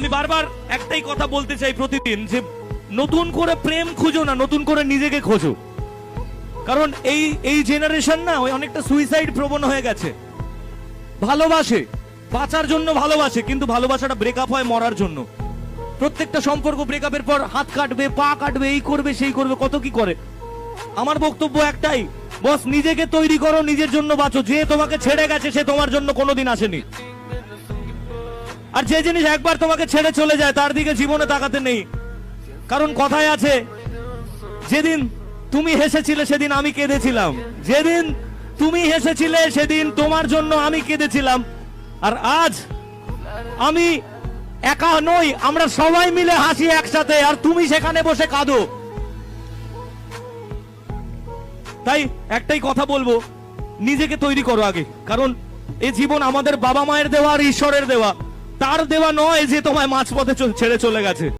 আমি বারবার একটাই কথা বলতে চাই প্রতিদিন, যে নতুন করে প্রেম খুঁজো না, নতুন করে নিজেকে খোঁজো। কারণ এই এই জেনারেশন না, ওই অনেকটা সুইসাইড প্রবণ হয়ে গেছে। ভালোবাসে, বাঁচার জন্য ভালোবাসে, কিন্তু ভালোবাসাটা ব্রেকআপ হয় মরার জন্য। প্রত্যেকটা সম্পর্ক ব্রেকআপের পর হাত কাটবে, পা কাটবে, এই করবে, সেই করবে, কত কি করে? আমার বক্তব্য একটাই, বস, নিজেকে তৈরি করো, নিজের জন্য বাঁচো। যে তোমাকে ছেড়ে গেছে, সে তোমার জন্য কোনোদিন আসেনি। আর যে জিনিস একবার তোমাকে ছেড়ে চলে যায়, তার দিকে জীবনে তাকাতে নেই। কারণ কথায় আছে, যেদিন তুমি হেসেছিলে, সেদিন আমি কেঁদেছিলাম। যেদিন তুমি হেসেছিলে, সেদিন তোমার জন্য আমি কেঁদেছিলাম। আর আজ আমি একা নই, আমরা সবাই মিলে হাসি একসাথে, আর তুমি সেখানে বসে কাঁদো। তাই একটাই কথা বলব, নিজেকে তৈরি করো আগে। কারণ এই জীবন আমাদের বাবা মায়ের দেওয়া আর ঈশ্বরের দেওয়া। তার দেওয়া নয় যে তোমায় মাঝপথে ছেড়ে চলে গেছে।